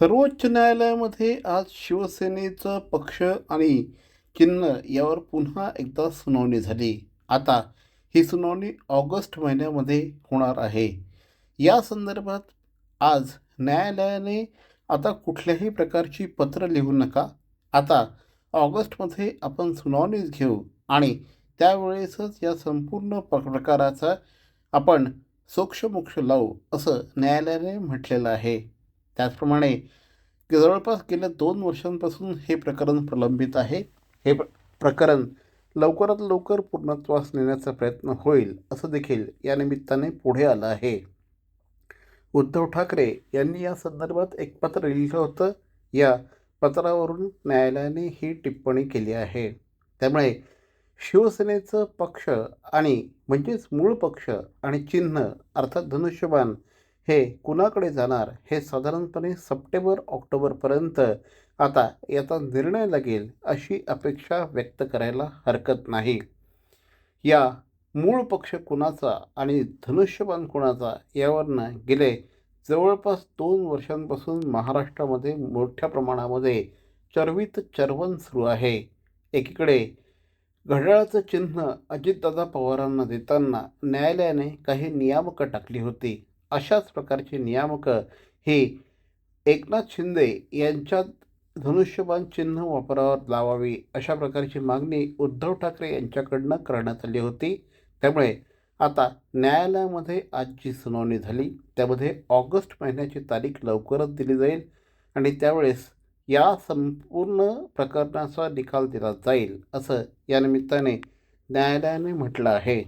सर्वोच्च न्यायालयामध्ये आज शिवसेनेचं पक्ष आणि चिन्ह यावर पुन्हा एकदा सुनावणी झाली. आता ही सुनावणी ऑगस्ट महिन्यामध्ये होणार आहे. या संदर्भात आज न्यायालयाने आता कुठल्याही प्रकारची पत्र लिहू नका. आता ऑगस्टमध्ये आपण सुनावणीच घेऊ आणि त्यावेळेसच या संपूर्ण प्रकाराचा आपण सोक्षमोक्ष लावू असं न्यायालयाने म्हटलेलं आहे. त्याचप्रमाणे जवळपास गेल्या दोन वर्षांपासून हे प्रकरण प्रलंबित आहे. हे प्र प्रकरण लवकरात लवकर पूर्णत्वास नेण्याचा प्रयत्न होईल असं देखील या निमित्ताने पुढे आलं आहे. उद्धव ठाकरे यांनी या संदर्भात एक पत्र लिहिलं होतं. या पत्रावरून न्यायालयाने ही टिप्पणी केली आहे. त्यामुळे शिवसेनेचं पक्ष आणि म्हणजेच मूळ पक्ष आणि चिन्ह अर्थात धनुष्यबाण हे कुणाकडे जाणार? हे साधारणपणे सप्टेंबर ऑक्टोबरपर्यंत आता याचा निर्णय लागेल अशी अपेक्षा व्यक्त करायला हरकत नाही. या मूळ पक्ष कुणाचा आणि धनुष्यबाण कुणाचा यावरनं गेले. जवळपास दोन वर्षांपासून महाराष्ट्रामध्ये मोठ्या प्रमाणामध्ये चर्वित चर्वण सुरू आहे. एकीकडे घड्याळाचं चिन्ह अजितदादा पवारांना देताना न्यायालयाने काही नियामकं टाकली होती. अशाच प्रकारची नियामकं ही एकनाथ शिंदे यांच्यात धनुष्यबाण चिन्ह वापरावर लावावी अशा प्रकारची मागणी उद्धव ठाकरे यांच्याकडनं करण्यात आली होती. त्यामुळे आता न्यायालयामध्ये आजची सुनावणी झाली. त्यामध्ये ऑगस्ट महिन्याची तारीख लवकरच दिली जाईल आणि त्यावेळेस या संपूर्ण प्रकरणाचा निकाल दिला जाईल असं या निमित्ताने न्यायालयाने म्हटलं आहे.